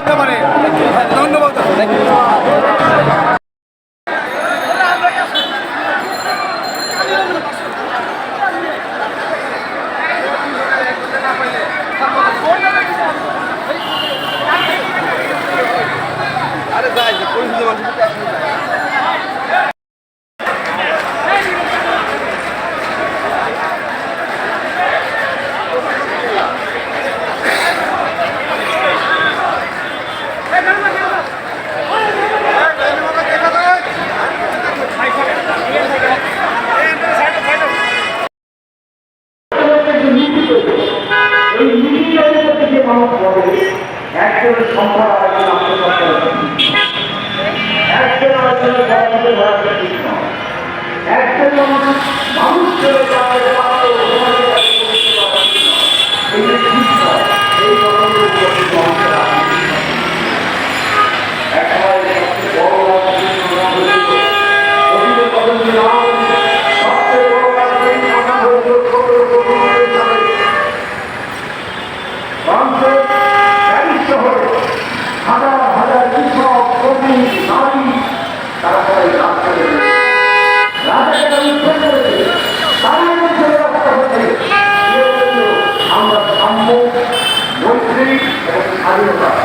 থাকতে পারে মিলিয়নের থেকে মানুষ হবে একজনের সংখ্যা আরেকজন আত্মসাত একজন আরেকজনের গরমকে ধরা ঠিক নয় একজন মানুষ মানুষকে Yeah. স্বাধীনতা